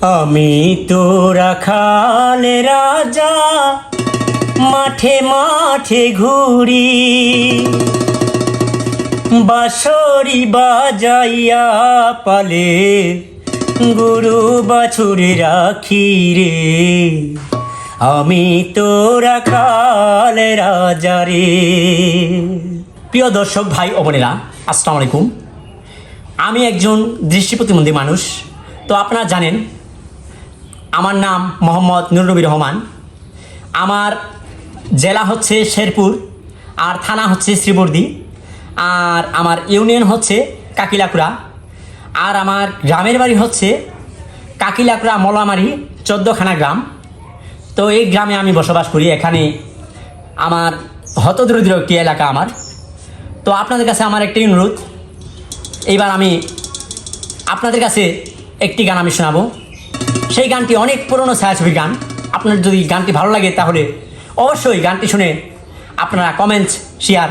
আমি তো রাখাল রাজা, মাঠে মাঠে ঘুরি। বাঁশরি বাজাইয়া পালে, গরু বাছুর রাখি রে। আমি তো রাখাল রাজা রে। প্রিয় দর্শক ভাই ও বোনেরা, আসসালামু আলাইকুম। আমি একজন দৃষ্টি প্রতিবন্ধী মানুষ। তো আপনারা জানেন আমার নাম মোহাম্মদ নুরনবী রহমান। আমার জেলা হচ্ছে শেরপুর, আর থানা হচ্ছে শ্রীবর্দী, আর আমার ইউনিয়ন হচ্ছে কাকিলাকুড়া, আর আমার গ্রামের বাড়ি হচ্ছে কাকিলাকুড়া মলামারি চোদ্দখানা গ্রাম। তো এই গ্রামে আমি বসবাস করি, এখানে আমার হতদরিদ্র একটি এলাকা আমার। তো আপনাদের কাছে আমার একটি অনুরোধ, এইবার আমি আপনাদের কাছে একটি গান আমি শোনাবো। সেই গানটি অনেক পুরনো ছায়াছবি গান। আপনার যদি গানটি ভালো লাগে তাহলে অবশ্যই গানটি শুনে আপনারা কমেন্টস শেয়ার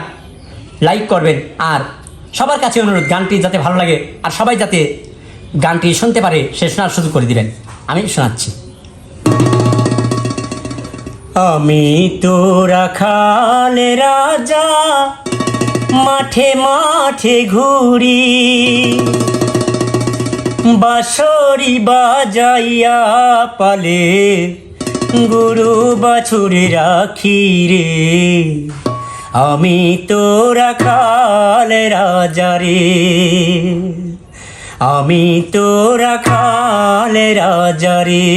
লাইক করবেন। আর সবার কাছে অনুরোধ, গানটি যাতে ভালো লাগে আর সবাই যাতে গানটি শুনতে পারে, সে শোনার সুযোগ করে দিবেন। আমি শোনাচ্ছি। আমি তো রাখাল রাজা, মাঠে মাঠে ঘুরি। বাঁশরি বাজাইয়া পালে, গুরু বাছুর রাখি রে। আমি তো রাখাল রাজা রে। আমি তো রাখাল রাজা রে।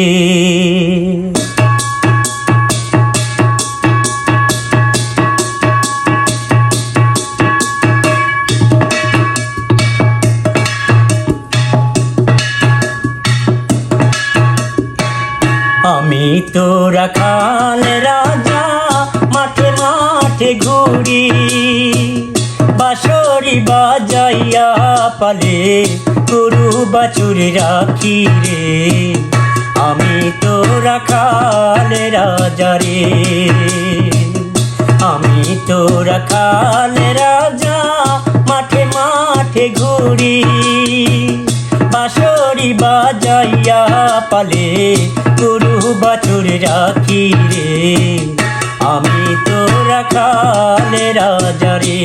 আমি তো রাখাল রাজা, মাঠে মাঠে ঘুরি। বাঁশরি বাজাইয়া পালে, গরু বাছুর রাখি রে। আমি তো রাখাল রাজা রে। আমি তো রাখাল রাজা, মাঠে মাঠে ঘুরি। বাঁশরি বাজাইয়া পালে গরু বাছুর রাখি রে। আমি তো কালে রাজা রে।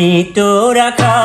নাই তো হাসি খুশি রে আমি তো রাখা